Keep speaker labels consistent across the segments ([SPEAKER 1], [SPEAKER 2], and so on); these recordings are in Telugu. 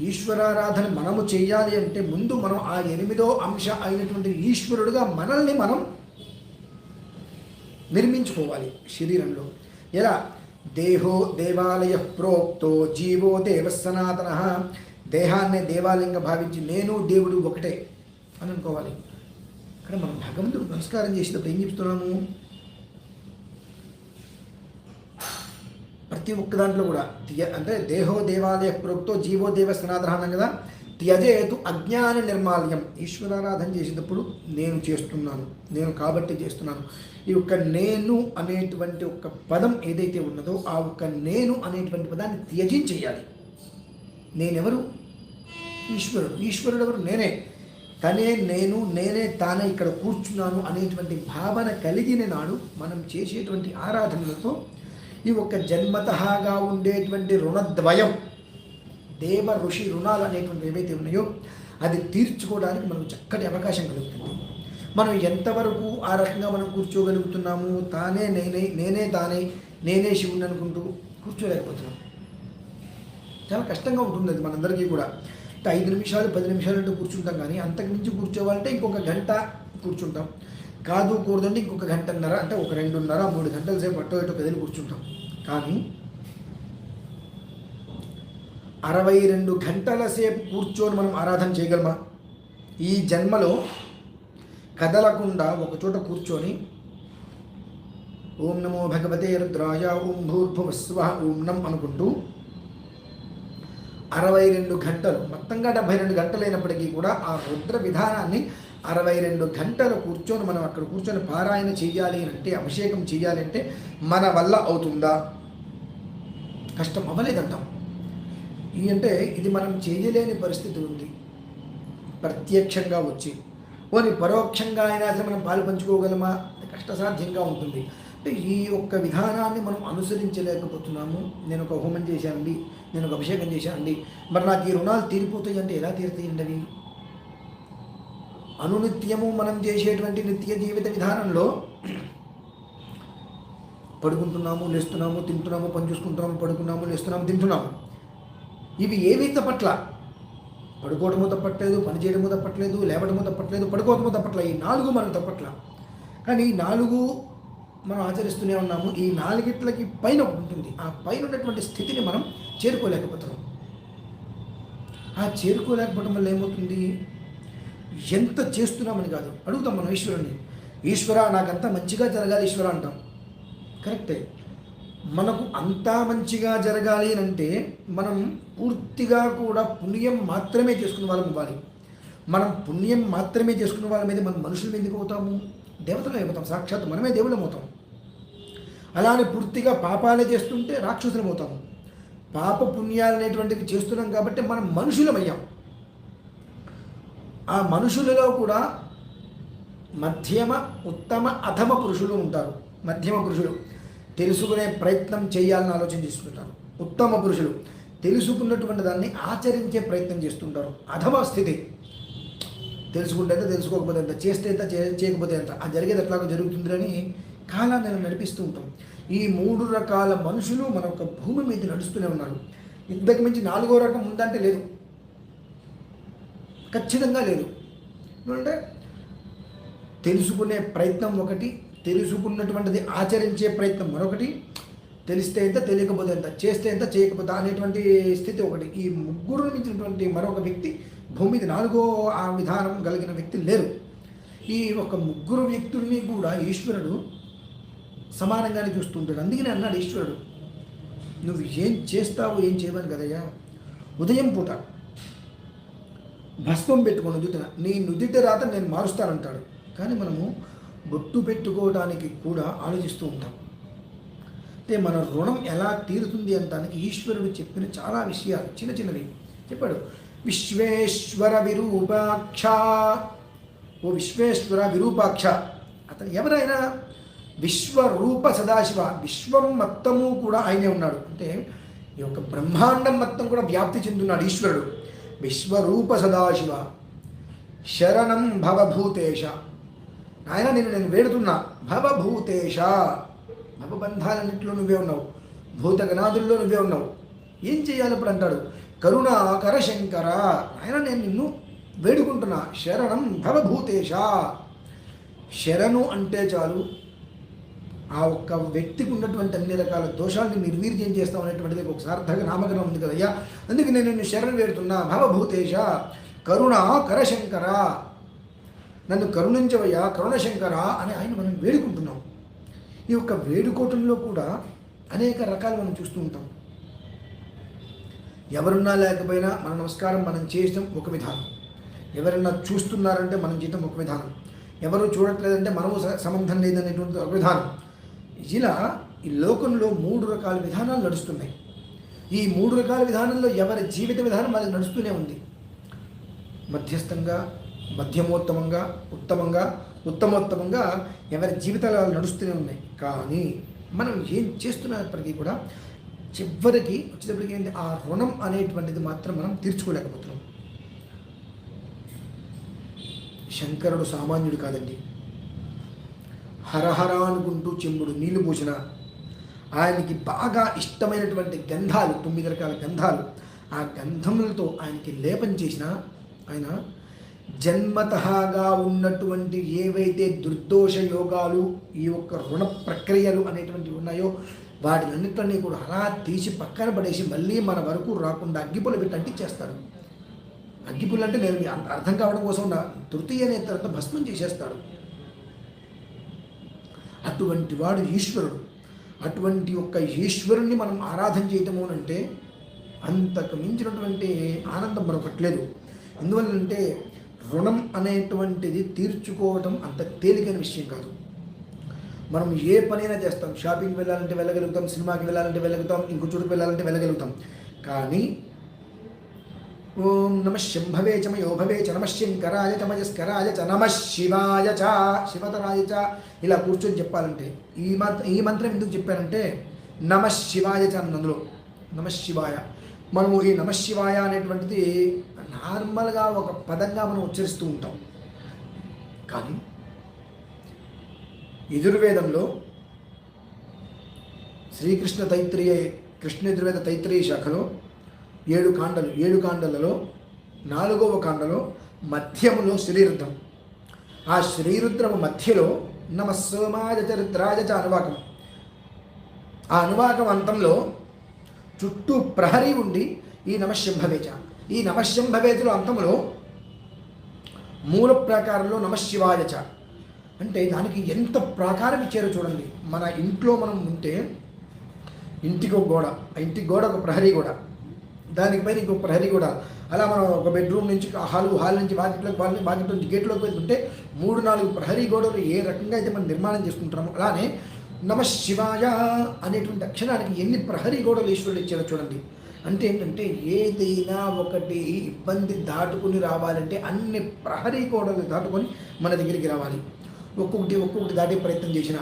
[SPEAKER 1] ఈశ్వరారాధన మనము చేయాలి అంటే ముందు మనం ఆ ఎనిమిదో అంశ అయినటువంటి ఈశ్వరుడుగా మనల్ని మనం నిర్మించుకోవాలి శరీరంలో. ఎలా? దేహో దేవాలయ ప్రోక్తో జీవో దేవ సనాతన. దేహాన్ని దేవాలయంగా భావించి నేను దేవుడు ఒకటే అని అనుకోవాలి. ఇక్కడ మనం భగవంతుడు నమస్కారం చేసినప్పుడు ఏం చెప్తున్నాము? ప్రతి ఒక్క దాంట్లో కూడా. తియ అంటే దేహో దేవాలయ ప్రోక్తో జీవో దేవ సనాతన అన్నాం కదా. త్యజేతు అజ్ఞాన నిర్మాల్యం. ఈశ్వరారాధన చేసేటప్పుడు నేను చేస్తున్నాను. నేను కాబట్టి చేస్తున్నాను. ఈ యొక్క నేను అనేటువంటి ఒక పదం ఏదైతే ఉన్నదో ఆ ఒక్క నేను అనేటువంటి పదాన్ని త్యజించేయాలి నేనెవరు? ఈశ్వరుడు. ఈశ్వరుడు ఎవరు నేనే. తనే నేను నేనే తానే ఇక్కడ కూర్చున్నాను అనేటువంటి భావన కలిగిన నాడు మనం చేసేటువంటి ఆరాధనలతో ఈ ఒక జన్మతహాగా ఉండేటువంటి రుణద్వయం దేవ ఋషి రుణాలు అనేటువంటి ఏవైతే ఉన్నాయో అది తీర్చుకోవడానికి మనకు చక్కటి అవకాశం కలుగుతుంది. మనం ఎంతవరకు ఆ రకంగా మనం కూర్చోగలుగుతున్నాము? తానే నేనే నేనే తానే నేనే శివుని అనుకుంటూ కూర్చోలేకపోతున్నాం. చాలా కష్టంగా ఉంటుంది అది మనందరికీ కూడా. అంటే ఐదు నిమిషాలు పది నిమిషాలు అంటూ కూర్చుంటాం కానీ అంతకుమించి కూర్చోవాలంటే ఇంకొక గంట కూర్చుంటాం. కాదు కూడదంటే ఇంకొక గంటన్నర అంటే ఒక రెండున్నర మూడు గంటల సేపు అట్టో ఇటో కదిలి కూర్చుంటాం. కానీ అరవై రెండు గంటల సేపు కూర్చొని మనం ఆరాధన చేయగలమా? ఈ జన్మలో కదలకుండా ఒక చోట కూర్చొని ఓం నమో భగవతే రుద్రాయ ఓం భూర్భువస్వ ఓం నం అనుకుంటూ అరవై రెండు గంటలు మొత్తంగా డెబ్బై రెండు గంటలు అయినప్పటికీ కూడా ఆ రుద్ర విధానాన్ని అరవై రెండు గంటలు కూర్చొని మనం అక్కడ కూర్చొని పారాయణ చేయాలి అంటే అభిషేకం చేయాలి అంటే మన వల్ల అవుతుందా? కష్టం అవ్వలేదంటాం. ఈ అంటే ఇది మనం చేయలేని పరిస్థితి ఉంది. ప్రత్యక్షంగా వచ్చి. పోనీ పరోక్షంగా అయినా సరే మనం పాలు పంచుకోగలమా? అది కష్టసాధ్యంగా ఉంటుంది. అంటే ఈ యొక్క విధానాన్ని మనం అనుసరించలేకపోతున్నాము. నేను ఒక హోమం చేశానండి. నేను ఒక అభిషేకం చేశానండి. మరి నాకు ఈ రుణాలు తీరిపోతాయి అంటే ఎలా తీరుతాయండి అవి? అనునిత్యము మనం చేసేటువంటి నిత్య జీవిత విధానంలో పడుకుంటున్నాము లేస్తున్నాము తింటున్నాము పని చూసుకుంటున్నాము పడుకున్నాము లేస్తున్నాము తింటున్నాము. ఇవి ఏవి తప్పట్ల? పడుకోవడము తప్పట్లేదు పని చేయడము తప్పట్లేదు లేవడము తప్పట్లేదు పడుకోవడము తప్పట్ల. ఈ నాలుగు మనకు తప్పట్ల. కానీ ఈ నాలుగు మనం ఆచరిస్తూనే ఉన్నాము. ఈ నాలుగిట్లకి పైన ఒకటి ఉంటుంది. ఆ పైన ఉన్నటువంటి స్థితిని మనం చేరుకోలేకపోతున్నాం. ఆ చేరుకోలేకపోవడం వల్ల ఏమవుతుంది? ఎంత చేస్తున్నామని కాదు. అడుగుతాం మనం ఈశ్వరుని ఈశ్వర నాకంతా మంచిగా జరగాలి ఈశ్వర అంటాం. కరెక్టే. మనకు అంతా మంచిగా జరగాలి అని అంటే మనం పూర్తిగా కూడా పుణ్యం మాత్రమే చేసుకున్న వాళ్ళం ఇవ్వాలి. మనం పుణ్యం మాత్రమే చేసుకున్న వాళ్ళ మీద మనం మనుషులు ఎందుకు అవుతాము? దేవతలు అయిపోతాం సాక్షాత్ మనమే దేవుళ్ళం అవుతాం. అలానే పూర్తిగా పాపాలే చేస్తుంటే రాక్షసులం అవుతాము పాప పుణ్యాలు అనేటువంటివి చేస్తున్నాం కాబట్టి మనం మనుషులమయ్యాం ఆ మనుషులలో కూడా మధ్యమ ఉత్తమ అధమ పురుషులు ఉంటారు. మధ్యమ పురుషులు. తెలుసుకునే ప్రయత్నం చేయాలని ఆలోచన చేసుకుంటారు ఉత్తమ పురుషులు తెలుసుకున్నటువంటి దాన్ని ఆచరించే ప్రయత్నం చేస్తుంటారు. అధమ స్థితి. తెలుసుకుంటే ఎంత తెలుసుకోకపోతే ఎంత చేస్తే ఎంత చేయకపోతే ఎంత. అది జరిగేది ఎట్లాగో జరుగుతుందని కాలాన్ని అలా నడిపిస్తూ ఉంటాం. ఈ మూడు రకాల మనుషులు మన యొక్క భూమి మీద నడుస్తూనే ఉన్నారు. ఇంతకు మించి నాలుగో రకం ఉందంటే లేదు. ఖచ్చితంగా లేదు. అంటే తెలుసుకునే ప్రయత్నం ఒకటి తెలుసుకున్నటువంటిది ఆచరించే ప్రయత్నం. మరొకటి తెలిస్తే ఎంత తెలియకపోతే ఎంత చేస్తే ఎంత చేయకపోతే అనేటువంటి స్థితి ఒకటి. ఈ ముగ్గురు మించినటువంటి మరొక వ్యక్తి భూమి మీద నాలుగో ఆ విధానం కలిగిన వ్యక్తి లేరు. ఈ ఒక ముగ్గురు వ్యక్తుల్ని కూడా ఈశ్వరుడు సమానంగానే చూస్తుంటాడు. అందుకనే అన్నాడు ఈశ్వరుడు నువ్వు ఏం చేస్తావు ఏం చేయమని కదయ్యా? ఉదయం పూట భస్మం పెట్టుకుని నుదుట నీ నుదుట రాత నేను మారుస్తానంటాడు. కానీ మనము బొట్టు పెట్టుకోవడానికి కూడా ఆలోచిస్తూ ఉంటాం. అంటే మన రుణం ఎలా తీరుతుంది అంటానికి ఈశ్వరుడు చెప్పిన చాలా విషయాలు చిన్న చిన్నవి. చెప్పాడు విశ్వేశ్వర విరూపాక్ష. ఓ విశ్వేశ్వర విరూపాక్ష. అతను ఎవరైనా? విశ్వరూప సదాశివ విశ్వం మొత్తము కూడా ఆయనే ఉన్నాడు. అంటే ఈ యొక్క బ్రహ్మాండం మొత్తం కూడా వ్యాప్తి చెందున్నాడు ఈశ్వరుడు. విశ్వరూప సదాశివ శరణం భవభూతేశ నాయన నేను నేను వేడుతున్నా. భవభూతేశ భవబంధాలన్నింటిలో నువ్వే ఉన్నావు. భూతగనాదుల్లో నువ్వే ఉన్నావు. ఏం చేయాలి ఇప్పుడు అంటాడు? కరుణాకర శంకర ఆయన నేను నిన్ను వేడుకుంటున్నా. శరణం భవభూతేశ శరణు అంటే చాలు ఆ ఒక్క వ్యక్తికి ఉన్నటువంటి అన్ని రకాల దోషాలను నిర్వీర్యం చేస్తాం అనేటువంటిది ఒక సార్థక నామకరణం ఉంది కదయ్యా. అందుకే నేను నిన్ను శరణు వేడుతున్నా. భవభూతేశ కరుణ కరశంకర. నన్ను కరుణించవయ్యా కరుణశంకర అని ఆయన మనం వేడుకుంటున్నాం. ఈ యొక్క వేడుకోవటంలో కూడా అనేక రకాలు మనం చూస్తూ ఉంటాం. ఎవరున్నా లేకపోయినా మన నమస్కారం మనం చేయటం ఒక విధానం. ఎవరన్నా చూస్తున్నారంటే మనం చేయటం ఒక విధానం. ఎవరు చూడట్లేదంటే మనము స- సంబంధం లేదనేటువంటి ఒక విధానం. ఇలా ఈ లోకంలో మూడు రకాల విధానాలు నడుస్తున్నాయి. ఈ మూడు రకాల విధానంలో ఎవరి జీవిత విధానం వాళ్ళకి నడుస్తూనే ఉంది. మధ్యస్థంగా మధ్యమోత్తమంగా ఉత్తమంగా ఉత్తమోత్తమంగా ఎవరి జీవితాలు నడుస్తూనే ఉన్నాయి. కానీ మనం ఏం చేస్తున్నప్పటికీ కూడా చివరికి వచ్చేటప్పటికి ఏంటి? ఆ రుణం అనేటువంటిది మాత్రం మనం తీర్చుకోలేకపోతున్నాం. శంకరుడు సామాన్యుడు కాదండి. హరహర అనుకుంటూ చెంబుడు నీళ్ళు పోసిన ఆయనకి బాగా ఇష్టమైనటువంటి గంధాలు తొమ్మిది రకాల గంధాలు ఆ గంధములతో ఆయనకి లేపం చేసిన ఆయన జన్మతహాగా ఉన్నటువంటి ఏవైతే దుర్దోష యోగాలు ఈ యొక్క రుణ ప్రక్రియలు అనేటువంటివి ఉన్నాయో వాటినన్నిటినీ కూడా అలా తీసి పక్కన పడేసి మళ్ళీ మన వరకు రాకుండా అగ్గిపుల్ల పెట్టి అంటించేస్తాడు అగ్గిపుల్ల అంటే నేను అంత అర్థం కావడం కోసం తృతీయ నేత్రంతో భస్మం చేసేస్తాడు అటువంటి వాడు ఈశ్వరుడు. అటువంటి యొక్క ఈశ్వరుణ్ణి మనం ఆరాధన చేయటము అని అంటే అంతకు మించినటువంటి ఆనందం మరొకట్లేదు ఎందువల్లంటే రుణం అనేటువంటిది తీర్చుకోవటం అంత తేలికైన విషయం కాదు. మనం ఏ పనైనా చేస్తాం. షాపింగ్కి వెళ్ళాలంటే వెళ్ళగలుగుతాం. సినిమాకి వెళ్ళాలంటే వెళ్ళగలుగుతాం. ఇంకో చోటుకు వెళ్ళాలంటే వెళ్ళగలుగుతాం. కానీ ఓం నమ శంభవే చమ యోభవే చ నమశంకరాయ చమయస్కరాయ చ చ నమ శివాయ చ శివతరాయ చ ఇలా కూర్చొని చెప్పాలంటే ఈ మంత్ర ఈ మంత్రం ఎందుకు చెప్పారంటే నమ శివాయ చ అందులో నమ శివాయ. మనము ఈ నమశివాయ అనేటువంటిది నార్మల్గా ఒక పదంగా మనం ఉచ్చరిస్తూ ఉంటాం. కానీ ఎదుర్వేదంలో శ్రీకృష్ణ తైత్రీయ కృష్ణ ఎదుర్వేద తైత్రీయ శాఖలో ఏడు కాండలు ఏడు కాండలలో నాలుగవ కాండలో మధ్యములో శ్రీరుద్రం. ఆ శ్రీరుద్రము మధ్యలో నమ సోమాజ చరిత్రాజ అనువాకం. ఆ అనువాకం అంతంలో చుట్టూ ప్రహరీ ఉండి ఈ నమశంభవేచ. ఈ నమశంభవేచలో అంతములో మూల ప్రాకారంలో నమశివాయచ. అంటే దానికి ఎంత ప్రాకారం ఇచ్చారో చూడండి. మన ఇంట్లో మనం ఉంటే ఇంటికి ఒక గోడ ఆ ఇంటికి గోడ ఒక ప్రహరీ గోడ. దానికి పైన ఇంకొక ప్రహరీ గోడ. అలా మనం ఒక బెడ్రూమ్ నుంచి హాల్ హాల్ నుంచి బాధ్యతలోకి వాళ్ళని బాధ్యత నుంచి గేట్లోకి వెళ్తుంటే మూడు నాలుగు ప్రహరీ గోడలు ఏ రకంగా అయితే మనం నిర్మాణం చేసుకుంటున్నామో అలానే నమ శివాయ అనేటువంటి అక్షరానికి ఎన్ని ప్రహరీ గోడలు ఈశ్వరుడు ఇచ్చారో చూడండి. అంటే ఏంటంటే ఏదైనా ఒకటి ఇబ్బంది దాటుకుని రావాలంటే అన్ని ప్రహరీ గోడలు దాటుకొని మన దగ్గరికి రావాలి. ఒక్కొక్కటి ఒక్కొక్కటి దాటే ప్రయత్నం చేసిన.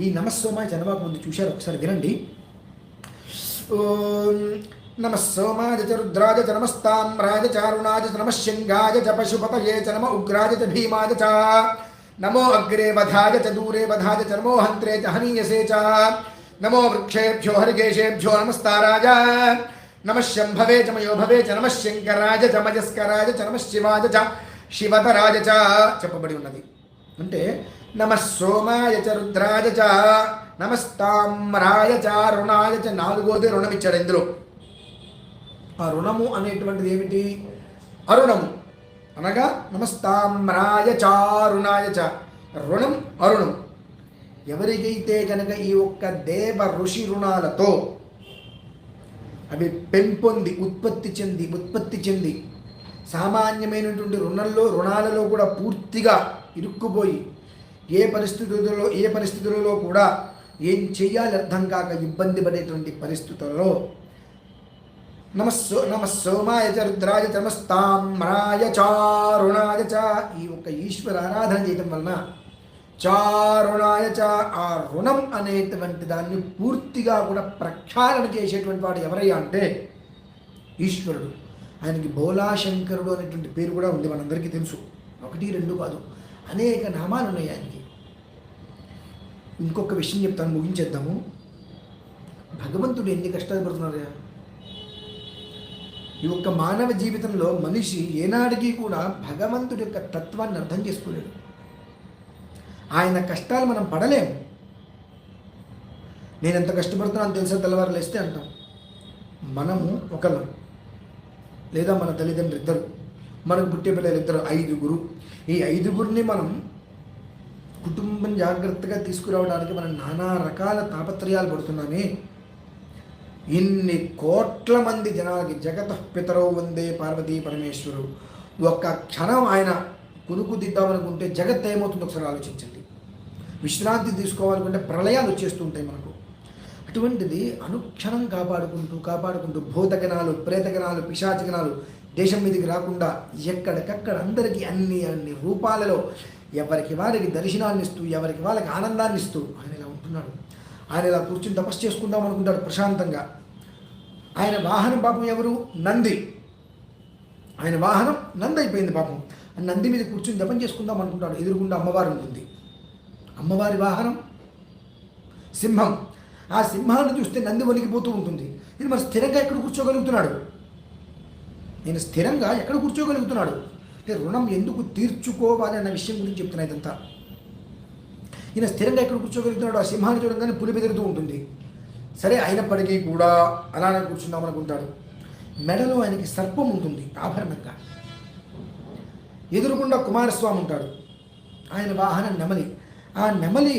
[SPEAKER 1] ఈ నమస్సోమాయ జనవాకు ముందు చూశారు ఒకసారి వినండి. నమస్సోమాయ చరుద్రాజ సోమాయ చ రుద్రాయ చ నమస్తామ్రాయ చారుణాయ చ నమ ఉగ్రాజ చ పశుపతయే చ నమ చ భీమాయ చ నమో అగ్రే వధాయ చ దూరే వధాయ చ నమో హంత్రే చ హనీయసే చ నమో వృక్షేభ్యో హరికేశేభ్యో నమస్తారాయ నమ శంభవే చ మయోభవే చ నమ శంకరాయ చ మజస్కరాయ చ నమ శివాయ చ శివతరాయ చ చెప్పబడి ఉన్నది. అంటే నమ సోమాయ చ రుద్రాయ చ నమస్తామ్రాయ చ రుణాయ చ నాలుగోది రుణం ఇచ్చాడు ఇందులో. ఆ రుణము అనేటువంటిది ఏమిటి? అరుణము. అనగా నమస్తామ్రాయ చారుణాయ చ. రుణం అరుణం. ఎవరికైతే కనుక ఈ ఒక్క దేవ ఋషి రుణాలతో అవి పెంపొంది ఉత్పత్తి చెంది ఉత్పత్తి చెంది సామాన్యమైనటువంటి రుణంలో రుణాలలో కూడా పూర్తిగా ఇరుక్కుపోయి ఏ పరిస్థితులలో ఏ పరిస్థితులలో కూడా ఏం చేయాలి అర్థం కాక ఇబ్బంది పడేటువంటి పరిస్థితులలో నమస్సు నమస్సోమాయ సోమాయ చ రుద్రాయ చ చారుణాయ చ. ఈ ఒక్క ఈశ్వర ఆరాధన చేయటం వలన చారుణాయ చ ఆ రుణం అనేటువంటి దాన్ని పూర్తిగా కూడా ప్రక్షాళన చేసేటువంటి వాడు ఎవరయ్యా అంటే ఈశ్వరుడు. ఆయనకి బోలాశంకరుడు అనేటువంటి పేరు కూడా ఉంది మనందరికీ తెలుసు. ఒకటి రెండు కాదు అనేక నామాలు ఉన్నాయి ఆయనకి. ఇంకొక విషయం చెప్తాను ముగించేద్దాము. భగవంతుడు ఎన్ని కష్టాలు పడుతున్నారయ్యా? ఈ యొక్క మానవ జీవితంలో మనిషి ఏనాడికి కూడా భగవంతుడి యొక్క తత్వాన్ని అర్థం చేసుకోలేడు. ఆయన కష్టాలు మనం పడలేము. నేను ఎంత కష్టపడుతున్నాను తెలిసిన తెల్లవారు లేస్తే అంటాం. మనము ఒకళ్ళం లేదా మన తల్లిదండ్రులు ఇద్దరు. మనకు పుట్టే పిల్లలు ఇద్దరు ఐదుగురు. ఈ ఐదుగురిని మనం కుటుంబం జాగ్రత్తగా తీసుకురావడానికి మనం నానా రకాల తాపత్రయాలు పడుతున్నామే. ఇన్ని కోట్ల మంది జనాలకి జగత పితరవు వందే పార్వతీ పరమేశ్వరు. ఒక్క క్షణం ఆయన కునుకు దిద్దామనుకుంటే జగత్ ఏమవుతుందో ఒకసారి ఆలోచించండి. విశ్రాంతి తీసుకోవాలనుకుంటే ప్రళయాలు వచ్చేస్తూ ఉంటాయి మనకు. అటువంటిది అనుక్షణం కాపాడుకుంటూ కాపాడుకుంటూ భూతగణాలు ప్రేతగణాలు పిశాచగణాలు దేశం మీదకి రాకుండా ఎక్కడికక్కడ అందరికీ అన్ని అన్ని రూపాలలో ఎవరికి వారికి దర్శనాన్ని ఇస్తూ ఎవరికి వాళ్ళకి ఆనందాన్ని ఇస్తూ ఆయన ఇలా ఉంటున్నాడు. ఆయన ఇలా కూర్చుని తపస్సు చేసుకుందాం అనుకుంటాడు ప్రశాంతంగా. ఆయన వాహనం పాపం ఎవరు? నంది. ఆయన వాహనం నంది అయిపోయింది పాపం. ఆ నంది మీద కూర్చుని జపం చేసుకుందాం అనుకుంటాడు. ఎదురుగుండా అమ్మవారు ఉంటుంది. అమ్మవారి వాహనం? సింహం. ఆ సింహాన్ని చూస్తే నంది వణికిపోతూ ఉంటుంది. ఇది మరి స్థిరంగా ఎక్కడ కూర్చోగలుగుతున్నాడు? నేను స్థిరంగా ఎక్కడ కూర్చోగలుగుతున్నాడు? అంటే రుణం ఎందుకు తీర్చుకోవాలి అన్న విషయం గురించి చెప్తున్నా ఇదంతా. ఈయన స్థిరంగా ఎక్కడ కూర్చోగలుగుతున్నాడు ఆ సింహాన్ని చూడగానే పులి బెదురుతూ ఉంటుంది. సరే అయినప్పటికీ కూడా అలానే కూర్చుందాం అనుకుంటాడు. మెడలో ఆయనకి సర్పం ఉంటుంది ఆభరణంగా. ఎదురుకుండా కుమారస్వామి ఉంటాడు. ఆయన వాహనం నెమలి. ఆ నెమలి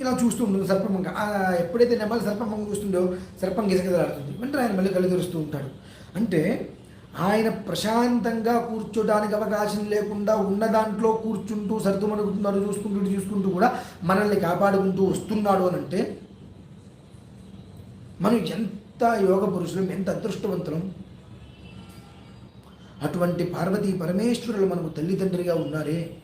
[SPEAKER 1] ఇలా చూస్తూ ఉంటుంది సర్పంగా. ఆ ఎప్పుడైతే నెమలి సర్పంగా చూస్తుండో సర్పం గిజగిజలాడుతుంది వెంటనే ఆయన మళ్ళీ కళ్ళు తెరుస్తూ ఉంటాడు. అంటే ఆయన ప్రశాంతంగా కూర్చోడానికి అవకాశం లేకుండా ఉన్న దాంట్లో కూర్చుంటూ సర్దుమణుగుతున్నారు చూసుకుంటూ ఇటు చూసుకుంటూ కూడా మనల్ని కాపాడుకుంటూ వస్తున్నాడు అని అంటే మనం ఎంత యోగ పురుషులం ఎంత అదృష్టవంతులం? అటువంటి పార్వతీ పరమేశ్వరులు మనకు తల్లిదండ్రిగా ఉన్నారే.